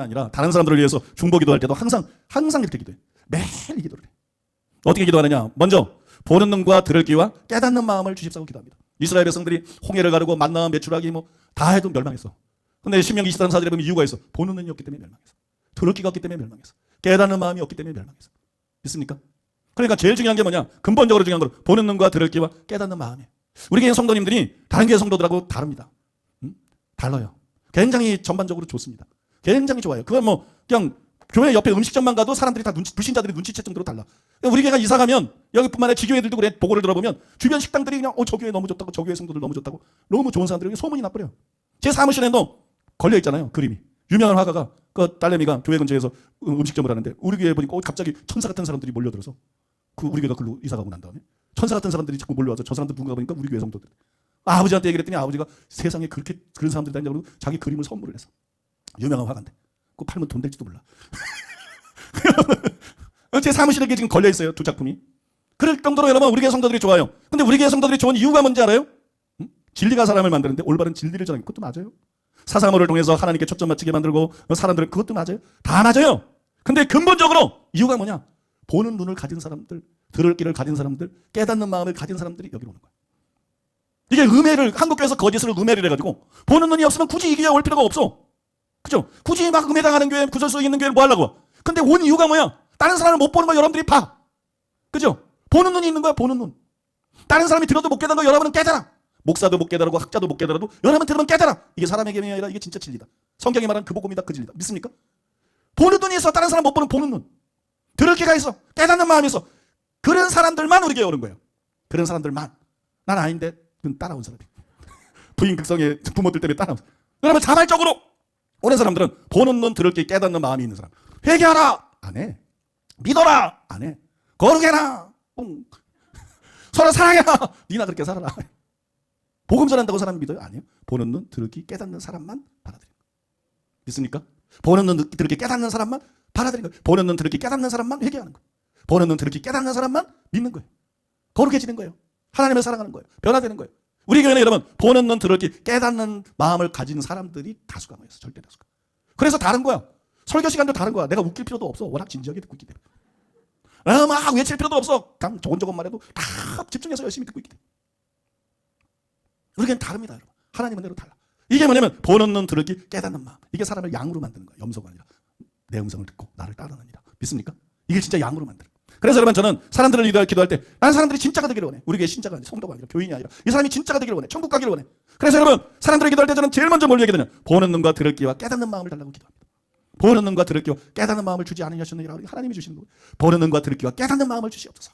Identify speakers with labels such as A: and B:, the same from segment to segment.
A: 아니라 다른 사람들을 위해서 중보 기도할 때도 항상 항상 이렇게 기도해. 매일 이 기도를 해. 어떻게 기도하느냐? 먼저 보는 눈과 들을 귀와 깨닫는 마음을 주십사고 기도합니다. 이스라엘 백성들이 홍해를 가르고 만나 매출하기 뭐 다 해도 멸망했어. 근데 신명기 23 사절에 보면 이유가 있어. 보는 눈이 없기 때문에 멸망했어. 들을 귀가 없기 때문에 멸망했어. 깨닫는 마음이 없기 때문에 멸망했어. 믿습니까? 그러니까 제일 중요한 게 뭐냐? 근본적으로 중요한 건 보는 눈과 들을 귀와 깨닫는 마음이에요. 우리 교회 성도님들이 다른 교회 성도들하고 다릅니다. 음? 달라요. 굉장히 전반적으로 좋습니다. 굉장히 좋아요. 그건 뭐 그냥 교회 옆에 음식점만 가도 사람들이 다 눈치, 불신자들이 눈치챌 정도로 달라. 그러니까 우리 교회가 이사 가면 여기뿐만 아니라 지교회들도 그래 보고를 들어보면 주변 식당들이 그냥 어 저 교회 너무 좋다고 저 교회 성도들 너무 좋다고 너무 좋은 사람들이 소문이 나버려. 제 사무실에도 걸려 있잖아요. 그림이. 유명한 화가가 그 딸내미가 교회 근처에서 음- 음식점을 하는데 우리 교회 보니까 어, 갑자기 천사 같은 사람들이 몰려들어서 그 우리 교회가 글로 이사 가고 난 다음에 천사 같은 사람들이 자꾸 몰려와서 저 사람들 누군가 보니까 우리 교회 성도들. 아버지한테 얘기를 했더니 아버지가 세상에 그렇게 그런 사람들이 다니냐고 자기 그림을 선물을 했어. 유명한 화가인데. 그거 팔면 돈 될지도 몰라. 제 사무실에 지금 걸려 있어요. 두 작품이. 그럴 정도로 여러분 우리 교회 성도들이 좋아요. 근데 우리 교회 성도들이 좋은 이유가 뭔지 알아요? 응? 진리가 사람을 만드는데 올바른 진리를 전하는 그것도 맞아요. 사사모를 통해서 하나님께 초점 맞추게 만들고 사람들은 그것도 맞아요. 다 맞아요. 근데 근본적으로 이유가 뭐냐? 보는 눈을 가진 사람들, 들을 귀를 가진 사람들, 깨닫는 마음을 가진 사람들이 여기로 오는 거예요. 이게 음해를 한국교회에서 거짓을 음해를 해가지고 보는 눈이 없으면 굳이 이 교회 올 필요가 없어. 그죠? 굳이 막 음해당하는 교회, 구설수 있는 교회를 뭐 하려고? 근데 온 이유가 뭐야? 다른 사람을 못 보는 거 여러분들이 봐. 그죠? 보는 눈이 있는 거야, 보는 눈. 다른 사람이 들어도 못 깨닫는 거 여러분은 깨달아. 목사도 못 깨달고 학자도 못 깨달아도 여러분 들으면 깨달아. 이게 개념이 아니라 이게 진짜 진리다. 성경이 말하는 그 복음이다, 그 진리다. 믿습니까? 보는 눈이 있어. 다른 사람 못 보는 보는 눈. 들을 귀가 있어. 깨닫는 있어. 그런 사람들만 우리 교회 오는 거예요. 그런 사람들만. 난 아닌데 그건 따라온 사람이. 부인 극성의 부모들 때문에 따라온 사람. 여러분 자발적으로 오는 사람들은 보는 눈, 들을 귀, 깨닫는 마음이 있는 사람. 회개하라. 안 해. 믿어라. 안 해. 거룩해라. 뿡. 서로 사랑해라. 니나 그렇게 살아라. 복음 전한다고 사람이 믿어요? 아니요. 보는 눈, 들을 귀, 깨닫는 사람만 받아들여요. 믿습니까? 보는 눈, 들을 귀, 깨닫는 사람만 받아들이는 거예요. 보는 눈, 들을 귀, 깨닫는 사람만 회개하는 거예요. 보는 눈, 들을 귀, 깨닫는 사람만 믿는 거예요. 거룩해지는 거예요. 하나님을 사랑하는 거예요. 변화되는 거예요. 우리 교회는 여러분 보는 눈, 들을 귀, 깨닫는 마음을 가진 사람들이 다수가 모였어. 절대 다수가. 그래서 다른 거야. 설교 시간도 다른 거야. 내가 웃길 필요도 없어. 워낙 진지하게 듣고 있기 때문에. 아, 막 외칠 필요도 없어. 그냥 조곤조곤만 해도 다 집중해서 열심히 듣고 있기 때문에. 우리는 다릅니다, 여러분. 하나님은 대로 달라. 이게 뭐냐면 보는 눈, 들을 귀, 깨닫는 마음. 이게 사람을 양으로 만드는 거야. 염소가 아니라 내 음성을 듣고 나를 따르느니라. 믿습니까? 이게 진짜 양으로 만드는. 그래서 여러분 저는 사람들을 기도할, 기도할 때 나는 사람들이 진짜가 되기를 원해. 우리 교회 신자가 아니라 성도가 아니라 교인이 아니라 이 사람이 진짜가 되기를 원해. 천국 가기를 원해. 그래서 여러분 사람들을 기도할 때 저는 제일 먼저 뭘 얘기하느냐. 보는 눈과 들을 귀와 깨닫는 마음을 달라고 기도합니다. 보는 눈과 들을 귀와 깨닫는 마음을 주지 않으셨느니라 하나님이 주시는 거예요. 보는 눈과 들을 귀와 깨닫는 마음을 주시옵소서.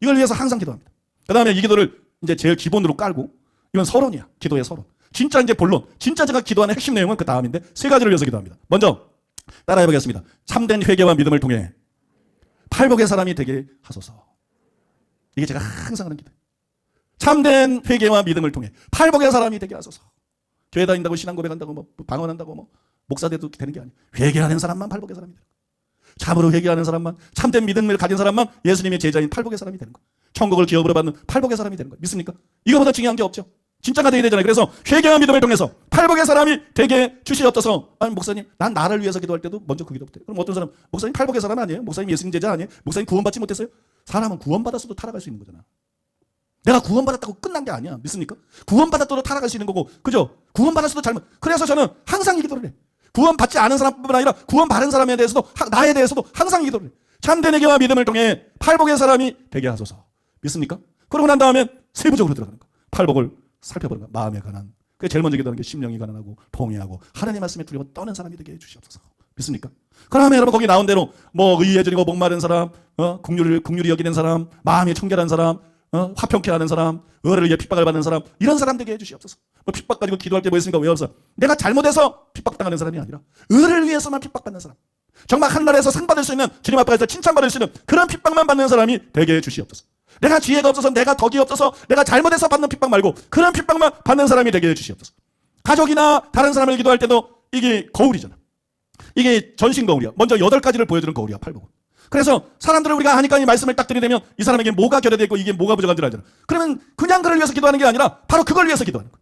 A: 이걸 위해서 항상 기도합니다. 그 다음에 이 기도를 이제 제일 기본으로 깔고 이건 서론이야. 기도의 서론. 진짜 이제 본론. 진짜 제가 기도하는 핵심 내용은 그 다음인데 세 가지를 위해서 기도합니다. 먼저 따라해 보겠습니다. 참된 회개와 믿음을 통해 팔복의 사람이 되게 하소서. 이게 제가 항상 하는 기도. 참된 회개와 믿음을 통해 팔복의 사람이 되게 하소서. 교회 다닌다고 신앙 고백한다고 뭐 방언한다고 뭐 목사 돼도 되는 게 아니에요. 회개하는 사람만 팔복의 사람이 되는 거예요. 참으로 회개하는 사람만 참된 믿음을 가진 사람만 예수님의 제자인 팔복의 사람이 되는 거예요. 천국을 기업으로 받는 팔복의 사람이 되는 거예요. 믿습니까? 이거보다 중요한 게 없죠. 진짜가 되어야 되잖아요. 그래서 회개와 믿음을 통해서 팔복의 사람이 되게 주시옵소서. 아니 목사님, 난 나를 위해서 기도할 때도 먼저 그 기도부터. 그럼 어떤 사람 목사님 팔복의 사람 아니에요? 목사님 예수님 제자 아니에요? 목사님 구원받지 못했어요? 사람은 구원받았어도 타락할 수 있는 거잖아. 내가 구원받았다고 끝난 게 아니야. 믿습니까? 구원받았다도 타락할 수 있는 거고, 그죠? 구원받았어도 잘못. 그래서 저는 항상 이 기도를 해. 구원받지 않은 사람뿐만 아니라 구원받은 사람에 대해서도, 하- 나에 대해서도 항상 이 기도를 해. 참된 회개와 믿음을 통해 팔복의 사람이 되게 하소서. 믿습니까? 그러고 난 다음에 세부적으로 들어가는 거야. 팔복을 살펴보는 거야. 마음에 관한. 그 제일 먼저 기도하는 게 심령이 가난하고 통회하고 하나님 말씀에 두려워 떠는 사람이 되게 해주시옵소서. 믿습니까? 그러면 여러분 거기 나온 대로 뭐 의예전이고 목마른 사람, 어, 국률을 국률이 여기는 사람, 마음이 청결한 사람, 어, 화평케 하는 사람, 의를 위해 핍박을 받는 사람, 이런 사람 되게 해주시옵소서. 뭐 핍박 가지고 기도할 게 뭐 있습니까? 왜 없어? 내가 잘못해서 핍박당하는 사람이 아니라 의를 위해서만 핍박받는 사람. 정말 하늘에서 상 받을 수 있는 주님 앞에서 칭찬 받을 수 있는 그런 핍박만 받는 사람이 되게 해주시옵소서. 내가 지혜가 없어서 내가 덕이 없어서 내가 잘못해서 받는 핍박 말고 그런 핍박만 받는 사람이 되게 해주시옵소서. 가족이나 다른 사람을 기도할 때도 이게 거울이잖아. 이게 전신 거울이야. 먼저 여덟 가지를 보여주는 거울이야, 팔복은. 그래서 사람들을 우리가 하니까 이 말씀을 딱 들이대면 이 사람에게 뭐가 결여되어 있고 이게 뭐가 부족한 줄 알잖아. 그러면 그냥 그를 위해서 기도하는 게 아니라 바로 그걸 위해서 기도하는 거야.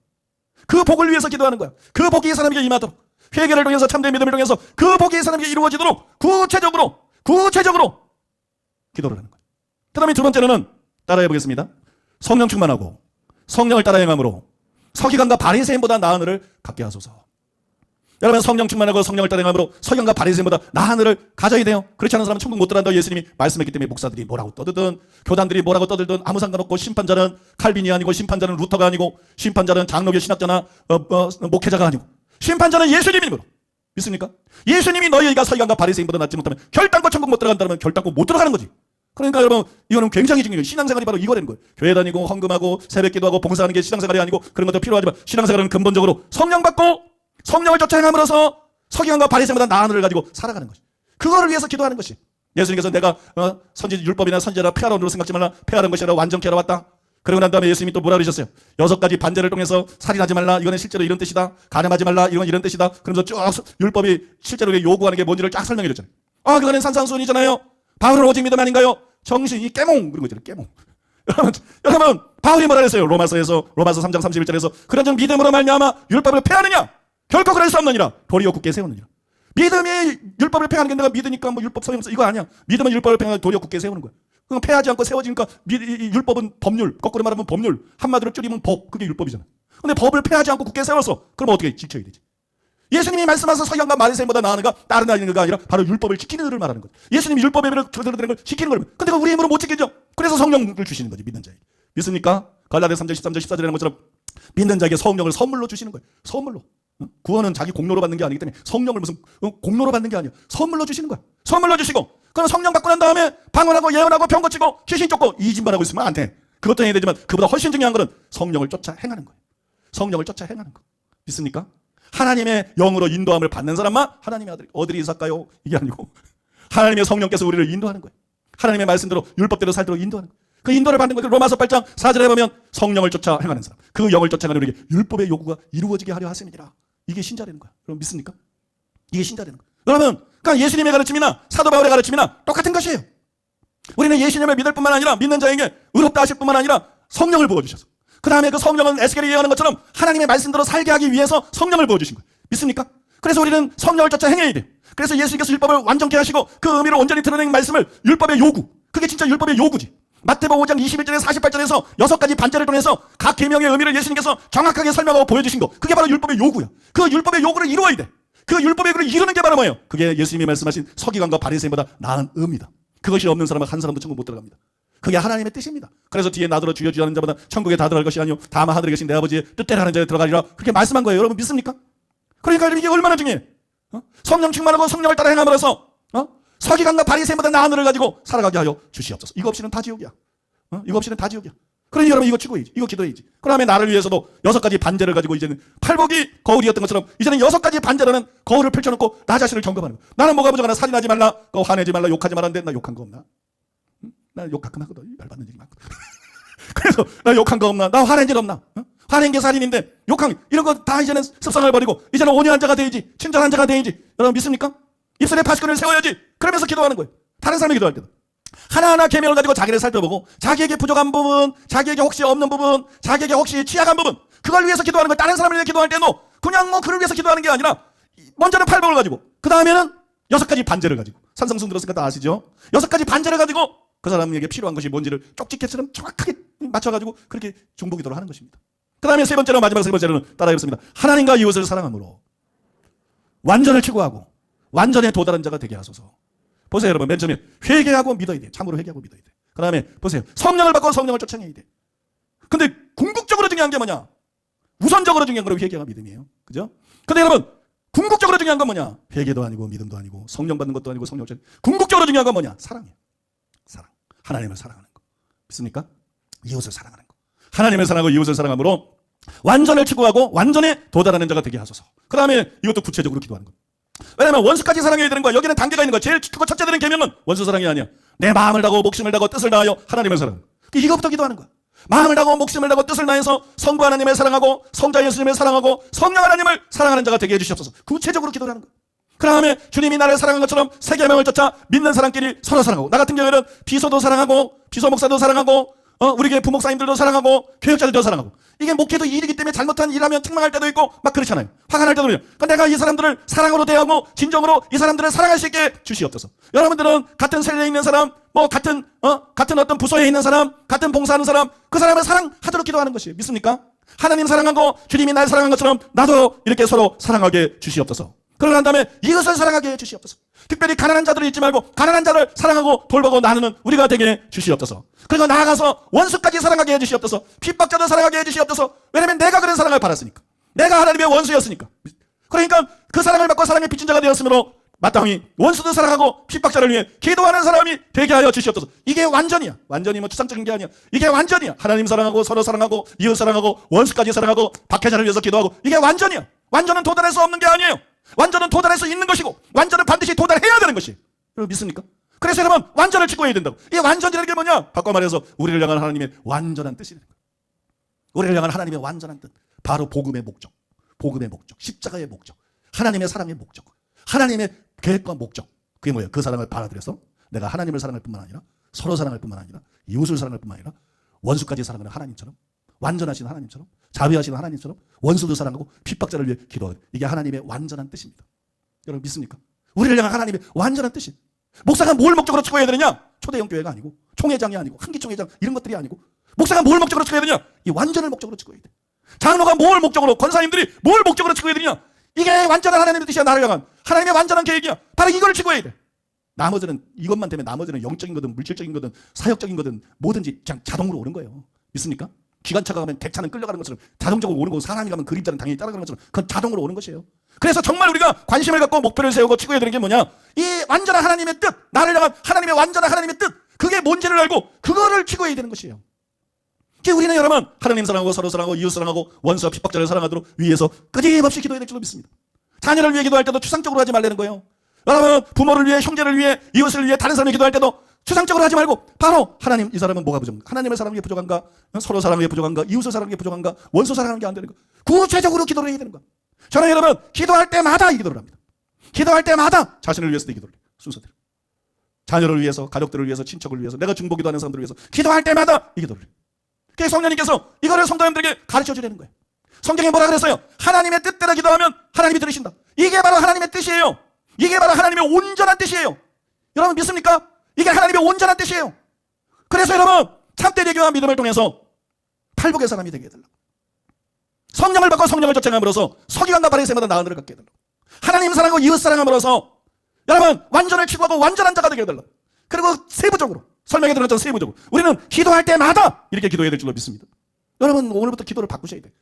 A: 그 복을 위해서 기도하는 거야. 그 복이 이 사람에게 임하도록. 회개를 통해서 참된 믿음을 통해서 그 복이 사람에게 이루어지도록 구체적으로 구체적으로 기도를 하는 거예요. 그다음에 두 번째로는 따라해 보겠습니다. 성령 충만하고 성령을 따라 행함으로 서기관과 바리새인보다 나은 을을 갖게 하소서. 여러분 성령 충만하고 성령을 따라 행함으로 서기관과 바리새인보다 나은 을을 가져야 돼요. 그렇지 않은 사람은 천국 못 들어간다 예수님이 말씀했기 때문에 목사들이 뭐라고 떠들든 교단들이 뭐라고 떠들든 아무 상관없고 심판자는 칼빈이 아니고 심판자는 루터가 아니고 심판자는 장로교 신학자나 어, 어, 목회자가 아니고 심판자는 예수님이므로 믿습니까? 예수님이 너희가 서기관과 바리새인보다 낫지 못하면 결단코 천국 못 들어간다면 결단코 못 들어가는 거지. 그러니까 여러분 이거는 굉장히 중요해요. 신앙생활이 바로 이거라는 거예요. 교회 다니고 헌금하고 새벽기도하고 봉사하는 게 신앙생활이 아니고 그런 것도 필요하지만 신앙생활은 근본적으로 성령 받고 성령을 쫓아 행함으로써 서기관과 바리새인보다 나은 을을 가지고 살아가는 것이. 그거를 위해서 기도하는 것이. 예수님께서 내가 어, 선지 율법이나 선지자라 폐하러 로 생각지 말라 폐하는 것이라 완전케 하러 왔다. 그러고 난 다음에 예수님이 또 뭐라 그러셨어요? 여섯 가지 반제를 통해서 살인하지 말라. 이거는 실제로 이런 뜻이다. 가늠하지 말라. 이건 이런 뜻이다. 그러면서 쭉 율법이 실제로 요구하는 게 뭔지를 쫙 설명해 줬잖아요. 아, 그거는 산상수훈이잖아요. 바울은 오직 믿음 아닌가요? 정신이 깨몽 그런 거잖아요. 깨몽. 여러분, 여러분 바울이 뭐라 그랬어요? 로마서에서 로마서 3장 31절에서 그런 점 믿음으로 말미암아 율법을 폐하느냐? 결코 그럴 수 없느니라. 도리어 굳게 세우느니라. 믿음이 율법을 폐하는 게 내가 믿으니까 뭐 율법 소용없어. 이거 아니야. 믿음은 율법을 폐하는 도리어 굳게 세우는 거야. 그럼 폐하지 않고 세워지니까 율법은 법률. 거꾸로 말하면 법률. 한마디로 줄이면 법. 그게 율법이잖아. 근데 법을 폐하지 않고 굳게 세웠어. 그럼 어떻게 지켜야 되지? 예수님이 말씀하신 서기관과 바리새인보다 나은가 다른 아이가 아니라 바로 율법을 지키는 을을 말하는 거죠. 예수님이 율법의 배를 들어드는 걸 지키는 걸. 근데 그 우리 힘으로 못 지키죠. 그래서 성령을 주시는 거지 믿는 자에게. 믿습니까? 갈라디아 3장 13절 14절에 하는 것처럼 믿는 자에게 성령을 선물로 주시는 거예요. 선물로. 어? 구원은 자기 공로로 받는 게 아니기 때문에 성령을 무슨 어, 공로로 받는 게 아니야. 선물로 주시는 거야. 선물로 주시고 그럼 성령 받고 난 다음에 방언하고 예언하고 병 고치고 귀신 쫓고 이진발하고 있으면 안 돼. 그것도 해야 되지만 그보다 훨씬 중요한 것은 성령을 쫓아 행하는 거예요. 성령을 쫓아 행하는 거. 믿습니까? 하나님의 영으로 인도함을 받는 사람만 하나님의 아들이 어디를 이삭까요? 이게 아니고 하나님의 성령께서 우리를 인도하는 거예요. 하나님의 말씀대로 율법대로 살도록 인도하는 거예요. 그 인도를 받는 거예요. 로마서 8장 4절에 보면 성령을 쫓아 행하는 사람. 그 영을 쫓아 행하는 우리에게 율법의 요구가 이루어지게 하려 하심이니라. 이게 신자라는 거야. 여러분 믿습니까? 이게 신자라는 거야. 여러분, 그러니까 예수님의 가르침이나 사도 바울의 가르침이나 똑같은 것이에요. 우리는 예수님을 믿을 뿐만 아니라 믿는 자에게 의롭다 하실 뿐만 아니라 성령을 부어 주셔서 그 다음에 그 성령은 에스겔이 예언하는 것처럼 하나님의 말씀대로 살게 하기 위해서 성령을 부어주신 거예요. 믿습니까? 그래서 우리는 성령을 쫓아 행해야 돼요. 그래서 예수님께서 율법을 완전케 하시고 그 의미를 온전히 드러낸 말씀을 율법의 요구. 그게 진짜 율법의 요구지. 마태복음 5장 21절에서 48절에서 여섯 가지 반절을 통해서 각 계명의 의미를 예수님께서 정확하게 설명하고 보여주신 거. 그게 바로 율법의 요구야. 그 율법의 요구를 이루어야 돼. 그 율법의 요구를 이루는 게 바로 뭐예요? 그게 예수님이 말씀하신 서기관과 바리새인보다 나은 의입니다. 그것이 없는 사람은 한 사람도 천국 못 들어갑니다. 그게 하나님의 뜻입니다. 그래서 뒤에 나더러 주여 주여 하는 자보다 천국에 다 들어갈 것이 아니요 다만 하늘에 계신 내 아버지의 뜻대로 하는 자에 들어가리라 그렇게 말씀한 거예요. 여러분 믿습니까? 그러니까 이게 얼마나 중요해. 어? 성령 충만하고 성령을 따라 행함으로써 어? 서기관과 바리새인보다 나은 을을 가지고 살아가게 하여 주시옵소서. 이거 없이는 다 지옥이야. 어? 이거 없이는 다 지옥이야. 그러니 여러분 이거 치고야지. 이거 기도해야지. 그 다음에 나를 위해서도 여섯 가지 반제를 가지고 이제는 팔복이 거울이었던 것처럼 이제는 여섯 가지 반제라는 거울을 펼쳐놓고 나 자신을 점검하는 거야. 나는 뭐가 부족하나 살인하지 말라, 그 화내지 말라, 욕하지 말라는데 나 욕한 거 없나? 응? 나욕 가끔 하거든. 열받는 얘기 많거든. 그래서 나 욕한 거 없나? 나 화낸 일 없나? 어? 화낸 게 살인인데 욕한 이런 거 다 이제는 습성을 버리고 이제는 온유한 자가 돼야지 친절한 자가 돼야지 여러분 믿습니까? 입술에 파스꾼을 세워야지 그러면서 기도하는 거예요 다른 사람이 기도할 때도 하나하나 계명을 가지고 자기를 살펴보고 자기에게 부족한 부분 자기에게 혹시 없는 부분 자기에게 혹시 취약한 부분 그걸 위해서 기도하는 거예요 다른 사람을 위해 기도할 때도 그냥 뭐 그를 위해서 기도하는 게 아니라 먼저는 팔복을 가지고 그 다음에는 여섯 가지 반제를 가지고 산성순 들었으니까 다 아시죠? 여섯 가지 반제를 가지고 그 사람에게 필요한 것이 뭔지를 쪽집게처럼 정확하게 맞춰가지고 그렇게 중보기도를 하는 것입니다. 그 다음에 세 번째로 마지막 세 번째로는 따라해봤습니다. 하나님과 이웃을 사랑함으로 완전을 추구하고 완전에 도달한 자가 되게 하소서. 보세요 여러분 맨 처음에 회개하고 믿어야 돼. 참으로 회개하고 믿어야 돼. 그 다음에 보세요 성령을 받고 성령을 쫓아내야 돼. 근데 궁극적으로 중요한 게 뭐냐? 우선적으로 중요한 건 회개와 믿음이에요. 그죠? 근데 여러분 궁극적으로 중요한 건 뭐냐? 회개도 아니고 믿음도 아니고 성령 받는 것도 아니고 성령 쫓 궁극적으로 중요한 건 뭐냐? 사랑이에요. 사랑. 하나님을 사랑하는 거. 믿습니까? 이웃을 사랑하는 거. 하나님을 사랑하고 이웃을 사랑함으로 완전을 추구하고 완전에 도달하는 자가 되게 하소서. 그 다음에 이것도 구체적으로 기도하는 거. 왜냐면 원수까지 사랑해야 되는 거야. 여기는 단계가 있는 거야. 제일 크고 첫째 되는 계명은 원수 사랑이 아니야. 내 마음을 다하고 목숨을 다하고 뜻을 다하여 하나님을 사랑하는 거. 이거부터 기도하는 거야. 마음을 다하고 목숨을 다하고 뜻을 다해서 성부 하나님을 사랑하고 성자 예수님을 사랑하고 성령 하나님을 사랑하는 자가 되게 해주시옵소서. 구체적으로 기도를 하는 거야. 그 다음에 주님이 나를 사랑한 것처럼 세계명을 쫓아 믿는 사람끼리 서로 사랑하고 나 같은 경우에는 비서도 사랑하고 비서 목사도 사랑하고 어, 우리 교회 부목사님들도 사랑하고 교역자들도 사랑하고 이게 목회도 일이기 때문에 잘못한 일하면 책망할 때도 있고 막 그렇잖아요. 화가 날 때도 그래요. 그러니까 내가 이 사람들을 사랑으로 대하고 진정으로 이 사람들을 사랑할 수 있게 주시옵소서. 여러분들은 같은 셀에 있는 사람, 뭐 같은 어 같은 어떤 부서에 있는 사람, 같은 봉사하는 사람, 그 사람을 사랑하도록 기도하는 것이에요. 믿습니까? 하나님 사랑하고 주님이 날 사랑한 것처럼 나도 이렇게 서로 사랑하게 주시옵소서. 그러고 난 다음에 이것을 사랑하게 해 주시옵소서. 특별히 가난한 자들을 잊지 말고 가난한 자를 사랑하고 돌보고 나누는 우리가 되게 해 주시옵소서. 그리고 나아가서 원수까지 사랑하게 해 주시옵소서. 핍박자도 사랑하게 해 주시옵소서. 왜냐면 내가 그런 사랑을 받았으니까. 내가 하나님의 원수였으니까. 그러니까 그 사랑을 받고 사랑의 빚진 자가 되었으므로 마땅히 원수도 사랑하고 핍박자를 위해 기도하는 사람이 되게 하여 주시옵소서. 이게 완전이야. 완전히 뭐 추상적인 게 아니야. 이게 완전이야. 하나님 사랑하고 서로 사랑하고 이웃 사랑하고 원수까지 사랑하고 박해자를 위해서 기도하고 이게 완전이야. 완전은 도달할 수 없는 게 아니에요. 완전은 도달할 수 있는 것이고 완전은 반드시 도달해야 되는 것이. 여러분 믿습니까? 그래서 여러분 완전을 추구해야 된다고. 이 완전이라는 게 뭐냐? 바꿔 말해서 우리를 향한 하나님의 완전한 뜻이 되는 거예요. 우리를 향한 하나님의 완전한 뜻. 바로 복음의 목적. 복음의 목적. 십자가의 목적. 하나님의 사랑의 목적. 하나님의 계획과 목적. 그게 뭐예요? 그 사랑을 받아들여서 내가 하나님을 사랑할 뿐만 아니라 서로 사랑할 뿐만 아니라 이웃을 사랑할 뿐만 아니라 원수까지 사랑하는 하나님처럼 완전하신 하나님처럼 자비하신 하나님처럼 원수도 사랑하고 핍박자를 위해 기도하는 이게 하나님의 완전한 뜻입니다. 여러분 믿습니까? 우리를 향한 하나님의 완전한 뜻이. 목사가 뭘 목적으로 추구해야 되느냐? 초대형 교회가 아니고 총회장이 아니고 한기총회장 이런 것들이 아니고 목사가 뭘 목적으로 추구해야 되느냐? 이 완전을 목적으로 추구해야 돼. 장로가 뭘 목적으로 권사님들이 뭘 목적으로 추구해야 되느냐? 이게 완전한 하나님의 뜻이야 나를 향한 하나님의 완전한 계획이야. 바로 이걸 추구해야 돼. 나머지는 이것만 되면 나머지는 영적인 거든 물질적인 거든 사역적인 거든 뭐든지 그냥 자동으로 오는 거예요. 믿습니까? 기관차가 가면 대차는 끌려가는 것처럼 자동적으로 오는 거고 사람이 가면 그림자는 당연히 따라가는 것처럼 그건 자동으로 오는 것이에요. 그래서 정말 우리가 관심을 갖고 목표를 세우고 추구해야 되는 게 뭐냐? 이 완전한 하나님의 뜻, 나를 향한 하나님의 완전한 하나님의 뜻, 그게 뭔지를 알고 그거를 추구해야 되는 것이에요. 그 우리는 여러분 하나님 사랑하고 서로 사랑하고 이웃 사랑하고 원수와 핍박자를 사랑하도록 위해서 끊임없이 기도해야 될 줄로 믿습니다. 자녀를 위해 기도할 때도 추상적으로 하지 말라는 거예요. 여러분 부모를 위해 형제를 위해 이웃을 위해 다른 사람을 기도할 때도 추상적으로 하지 말고 바로 하나님 이 사람은 뭐가 부족한가? 하나님을 사랑하는 게 부족한가? 서로 게 부족한가? 이웃을 사랑하는 게 부족한가? 원수 사랑하는 게 안 되는가? 구체적으로 기도를 해야 되는 거야. 저는 여러분 기도할 때마다 이 기도를 합니다. 기도할 때마다 자신을 위해서도 이 기도를 해요. 순서대로. 자녀를 위해서, 가족들을 위해서, 친척을 위해서, 내가 중보 기도 하는 사람들을 위해서 기도할 때마다 이 기도를 해요. 그래서 성령님께서 이거를 성도님들에게 가르쳐 주려는 거예요. 성경에 뭐라 그랬어요? 하나님의 뜻대로 기도하면 하나님이 들으신다. 이게 바로 하나님의 뜻이에요. 이게 바로 하나님의 온전한 뜻이에요. 여러분 믿습니까? 이게 하나님의 온전한 뜻이에요. 그래서 여러분 참된 예교와 믿음을 통해서 팔복의 사람이 되게 해달라고. 성령을 받고 성령을 쫓아감으로써 서기관과 바리새마다 나은 을을 갖게 해달라고. 하나님 사랑하고 이웃 사랑함으로써 여러분 완전을 추구하고 완전한 자가 되게 해달라고. 그리고 세부적으로 설명해 것처럼 세부적으로 우리는 기도할 때마다 이렇게 기도해야 될 줄로 믿습니다. 여러분 오늘부터 기도를 바꾸셔야 돼요.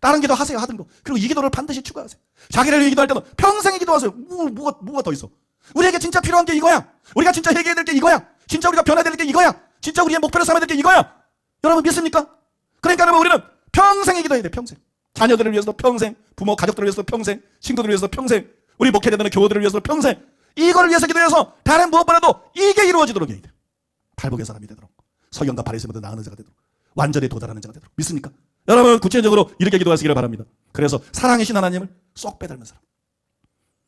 A: 다른 기도 하세요 하던 거. 그리고 이 기도를 반드시 추구하세요. 자기를 위해 기도할 때도 평생 기도하세요. 뭐, 뭐가, 뭐가 더 있어? 우리에게 진짜 필요한 게 이거야. 우리가 진짜 해결해야 될 게 이거야. 진짜 우리가 변화될 게 이거야. 진짜 우리의 목표를 삼아야 될 게 이거야. 여러분 믿습니까? 그러니까 여러분 우리는 평생에 기도해야 돼. 평생. 자녀들을 위해서도 평생, 부모 가족들을 위해서도 평생, 친구들을 위해서도 평생, 우리 목회되는 교우들을 위해서도 평생. 이거를 위해서 기도해서 다른 무엇보다도 이게 이루어지도록 해야 돼. 팔복의 사람이 되도록. 서경과 바리새보다 나은 자가 되도록. 완전히 도달하는 자가 되도록. 믿습니까? 여러분 구체적으로 이렇게 기도하시기를 바랍니다. 그래서 사랑이신 하나님을 쏙 빼닮은 사람.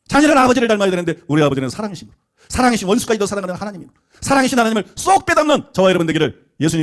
A: 자녀는 아버지를 닮아야 되는데 우리 아버지는 사랑이심으로. 사랑이신 원수까지도 사랑하는 하나님으로. 사랑이신 하나님을 쏙 빼닮는 저와 여러분 되기를 예수님